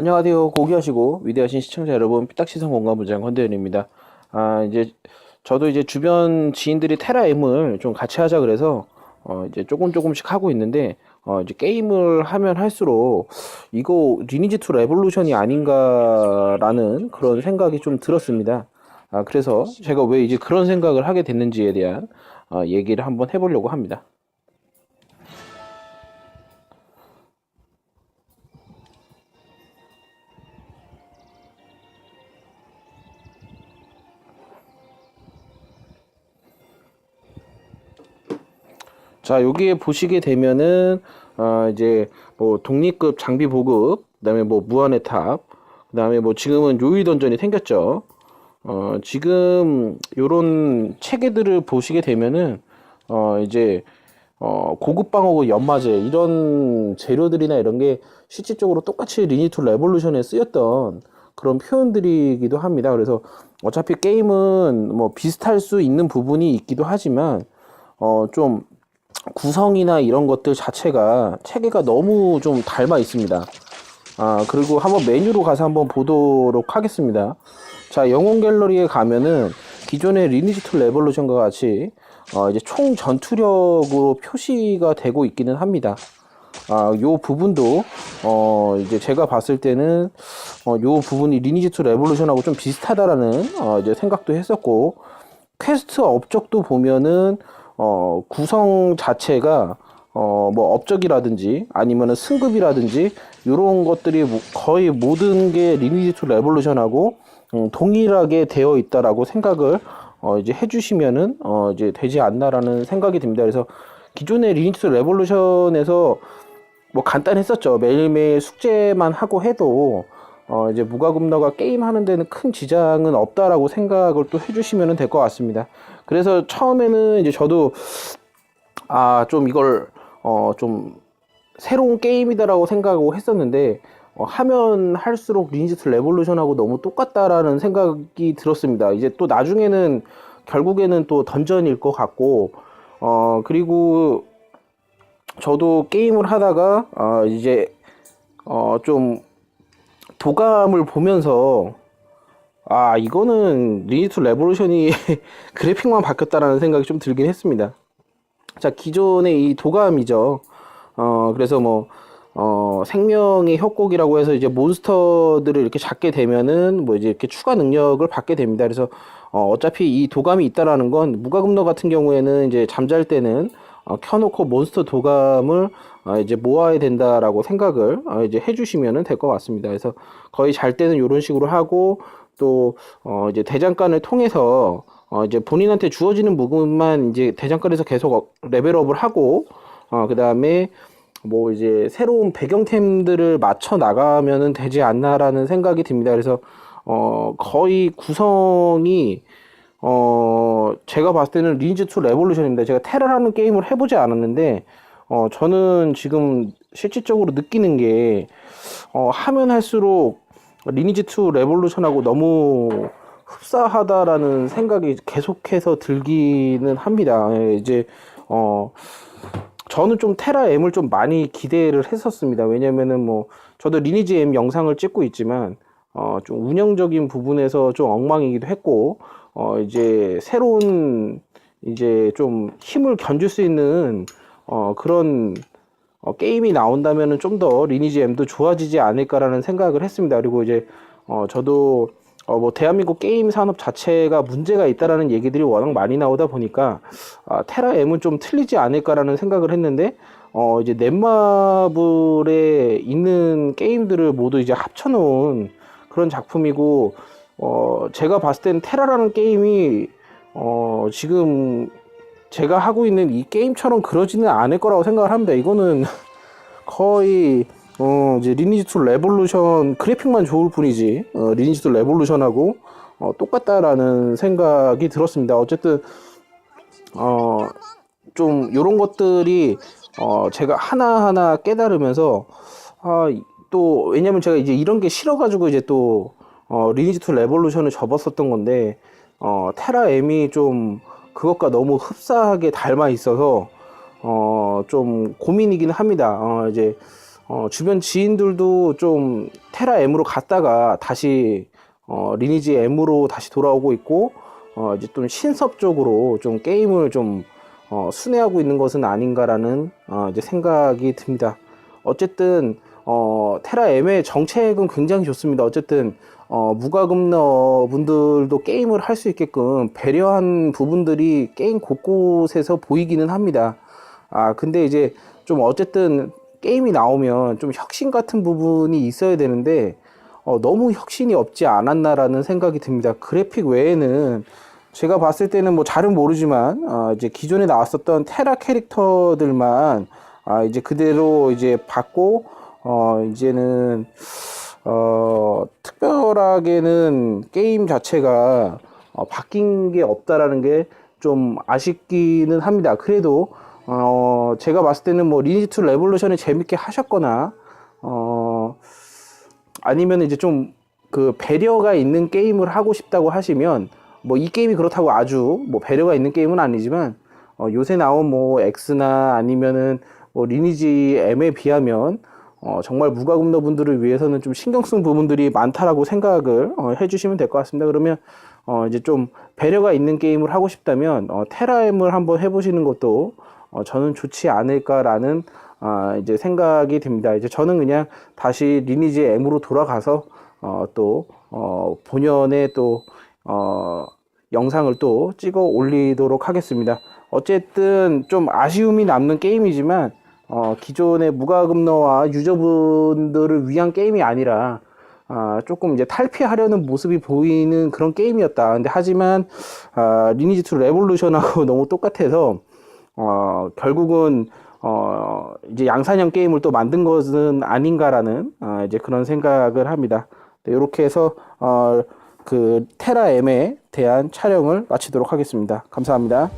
안녕하세요. 고귀하시고 위대하신 시청자 여러분, 삐딱시선 공감부장 권대현입니다. 아, 이제 저도 이제 주변 지인들이 테라 M을 좀 같이 하자 그래서 어, 이제 조금 조금씩 하고 있는데 어, 이제 게임을 하면 할수록 이거 리니지 2 레볼루션이 아닌가라는 그런 생각이 좀 들었습니다. 아, 그래서 제가 왜 이제 그런 생각을 하게 됐는지에 대한 어, 얘기를 한번 해보려고 합니다. 자, 여기에 보시게 되면은 어, 이제 뭐 독립급 장비 보급, 그다음에 뭐 무한의 탑, 그다음에 뭐 지금은 요이 던전이 생겼죠. 어, 지금 요런 체계들을 보시게 되면은 어, 이제 어, 고급 방어구 연마제 이런 재료들이나 이런 게 실질적으로 똑같이 리니투 레볼루션에 쓰였던 그런 표현들이기도 합니다. 그래서 어차피 게임은 뭐 비슷할 수 있는 부분이 있기도 하지만 어, 좀 구성이나 이런 것들 자체가 체계가 너무 좀 닮아 있습니다. 아, 그리고 한번 메뉴로 가서 한번 보도록 하겠습니다. 자, 영웅 갤러리에 가면은 기존의 리니지 2 레볼루션과 같이 어, 이제 총 전투력으로 표시가 되고 있기는 합니다. 아, 요 부분도 어, 이제 제가 봤을 때는 어, 요 부분이 리니지 2 레볼루션하고 좀 비슷하다라는 어, 이제 생각도 했었고 퀘스트 업적도 보면은 어, 구성 자체가 어, 뭐 업적이라든지 아니면은 승급이라든지 이런 것들이 뭐 거의 모든 게 리니지 2 레볼루션하고 음, 동일하게 되어 있다라고 생각을 어, 이제 해주시면은 어, 이제 되지 않나라는 생각이 듭니다. 그래서 기존의 리니지 2 레볼루션에서 뭐 간단했었죠. 매일매일 숙제만 하고 해도 어, 이제 무과금너가 게임 하는 데는 큰 지장은 없다라고 생각을 또 해주시면 될 것 같습니다. 그래서 처음에는 이제 저도 아, 좀 이걸 어, 좀 새로운 게임이다라고 생각하고 했었는데 어, 하면 할수록 리니지2 레볼루션하고 너무 똑같다라는 생각이 들었습니다. 이제 또 나중에는 결국에는 또 던전일 것 같고 어, 그리고 저도 게임을 하다가 어, 이제 어, 좀 도감을 보면서 아 이거는 리니투 레볼루션이 그래픽만 바뀌었다라는 생각이 좀 들긴 했습니다. 자 기존의 이 도감이죠. 어 그래서 뭐 어, 생명의 협곡이라고 해서 이제 몬스터들을 이렇게 잡게 되면은 뭐 이제 이렇게 추가 능력을 받게 됩니다. 그래서 어, 어차피 이 도감이 있다라는 건 무과금너 같은 경우에는 이제 잠잘 때는 어, 켜놓고 몬스터 도감을 어, 이제 모아야 된다라고 생각을 어, 이제 해주시면 될 것 같습니다. 그래서 거의 잘 때는 이런 식으로 하고 또 어, 이제 대장간을 통해서 어, 이제 본인한테 주어지는 부분만 이제 대장간에서 계속 레벨업을 하고 어, 그 다음에 뭐 이제 새로운 배경템들을 맞춰 나가면은 되지 않나라는 생각이 듭니다. 그래서 어, 거의 구성이 어, 제가 봤을 때는 리니지 2 레볼루션입니다. 제가 테라라는 게임을 해보지 않았는데, 어, 저는 지금 실질적으로 느끼는 게, 어, 하면 할수록 리니지 2 레볼루션하고 너무 흡사하다라는 생각이 계속해서 들기는 합니다. 예, 이제, 어, 저는 좀 테라 M을 좀 많이 기대를 했었습니다. 왜냐면은 뭐, 저도 리니지 M 영상을 찍고 있지만, 어, 좀 운영적인 부분에서 좀 엉망이기도 했고, 어, 이제 새로운 이제 좀 힘을 견줄 수 있는 어, 그런 어, 게임이 나온다면은 좀더 리니지 M도 좋아지지 않을까라는 생각을 했습니다. 그리고 이제 어, 저도 어, 뭐 대한민국 게임 산업 자체가 문제가 있다라는 얘기들이 워낙 많이 나오다 보니까 아, 테라 M은 좀 틀리지 않을까라는 생각을 했는데 어, 이제 넷마블에 있는 게임들을 모두 이제 합쳐놓은 그런 작품이고 어, 제가 봤을 때는 테라라는 게임이 어, 지금 제가 하고 있는 이 게임처럼 그러지는 않을 거라고 생각을 합니다. 이거는 거의 어, 이제 리니지 2 레볼루션 그래픽만 좋을 뿐이지 어, 리니지 2 레볼루션하고 어, 똑같다라는 생각이 들었습니다. 어쨌든 어, 좀 이런 것들이 어, 제가 하나하나 깨달으면서 아, 또 왜냐면 제가 이제 이런 게 싫어가지고 이제 또 어, 리니지 2 레볼루션을 접었었던 건데 어, 테라 M이 좀 그것과 너무 흡사하게 닮아 있어서 어, 좀 고민이긴 합니다. 어, 이제 어, 주변 지인들도 좀 테라 M으로 갔다가 다시 어, 리니지 M으로 다시 돌아오고 있고 어, 이제 좀 신섭적으로 좀 게임을 좀 어, 순회하고 있는 것은 아닌가라는 어, 이제 생각이 듭니다. 어쨌든 어, 테라 M의 정책은 굉장히 좋습니다. 어쨌든 어, 무과금러 분들도 게임을 할 수 있게끔 배려한 부분들이 게임 곳곳에서 보이기는 합니다. 아, 근데 이제 좀 어쨌든 게임이 나오면 좀 혁신 같은 부분이 있어야 되는데 어, 너무 혁신이 없지 않았나라는 생각이 듭니다. 그래픽 외에는 제가 봤을 때는 뭐 잘은 모르지만 어, 이제 기존에 나왔었던 테라 캐릭터들만 아, 이제 그대로 이제 받고 어, 이제는 어, 특별하게는 게임 자체가 어, 바뀐 게 없다라는 게 좀 아쉽기는 합니다. 그래도 어, 제가 봤을 때는 뭐 리니지 2 레볼루션을 재밌게 하셨거나 어, 아니면 이제 좀 그 배려가 있는 게임을 하고 싶다고 하시면 뭐 이 게임이 그렇다고 아주 뭐 배려가 있는 게임은 아니지만 어, 요새 나온 뭐 X나 아니면은 뭐 리니지 M에 비하면 어, 정말 무과금러 분들을 위해서는 좀 신경 쓴 부분들이 많다라고 생각을 어, 해주시면 될 것 같습니다. 그러면 어, 이제 좀 배려가 있는 게임을 하고 싶다면 어, 테라엠을 한번 해보시는 것도 어, 저는 좋지 않을까라는 아, 이제 생각이 듭니다. 이제 저는 그냥 다시 리니지 M으로 돌아가서 어, 또 어, 본연의 또 어, 영상을 또 찍어 올리도록 하겠습니다. 어쨌든 좀 아쉬움이 남는 게임이지만 어, 기존의 무과금러와 유저분들을 위한 게임이 아니라 아, 조금 이제 탈피하려는 모습이 보이는 그런 게임이었다. 근데 하지만 아, 리니지2 레볼루션하고 너무 똑같아서 어, 결국은 어, 이제 양산형 게임을 또 만든 것은 아닌가라는 아, 이제 그런 생각을 합니다. 네, 이렇게 해서 어, 그 테라 M에 대한 촬영을 마치도록 하겠습니다. 감사합니다.